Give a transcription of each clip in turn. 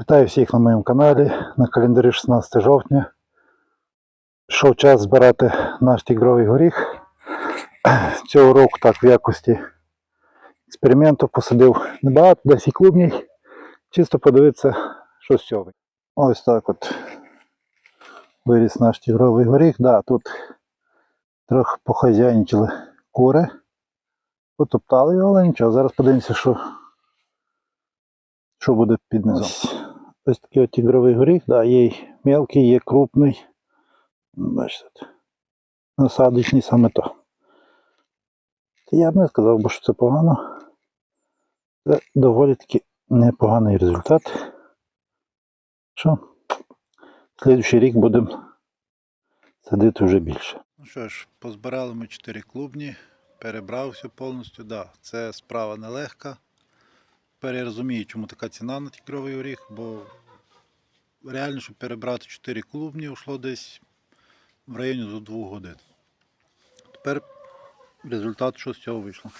Вітаю всіх на моєму каналі. На календарі 16 жовтня. Пішов час збирати наш тігровий горіх. Цього року так в якості експерименту посадив небагато, 10 клубній. Чисто подивитися, що з цього. Ось так от виріс наш тігровий горіх. Да, тут трохи похазяйничали кури. Потоптали його, але нічого. Зараз подивимося, що, що буде під низом. Ось, такий от тігровий горіх, да, є мелкий, є крупний. Бачите, насадочний саме то. Я б не сказав, би, що це погано. Це доволі таки непоганий результат. Що? Слідуючий рік будемо садити вже більше. Ну що ж, позбирали ми 4 клубні, перебрав все повністю. Да, це справа нелегка. Тепер я розумію, чому така ціна на тігровий оріх, бо реально, щоб перебрати 4 клубні, йшло десь в районі до 2 годин. Тепер результат, що з цього вийшло.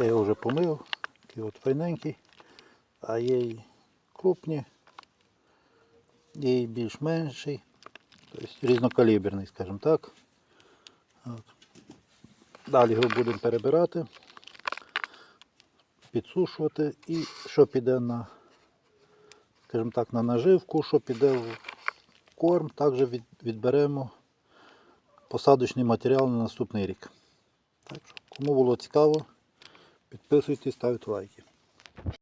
Я його вже помив, такий от файненький, а є й крупні, є й більш менший, тобто різнокаліберний, скажімо так. От. Далі його будемо перебирати, підсушувати і що піде на, скажімо так, на наживку, що піде в корм, також від, відберемо посадочний матеріал на наступний рік. Так що, кому було цікаво, підписуйтесь, ставте лайки.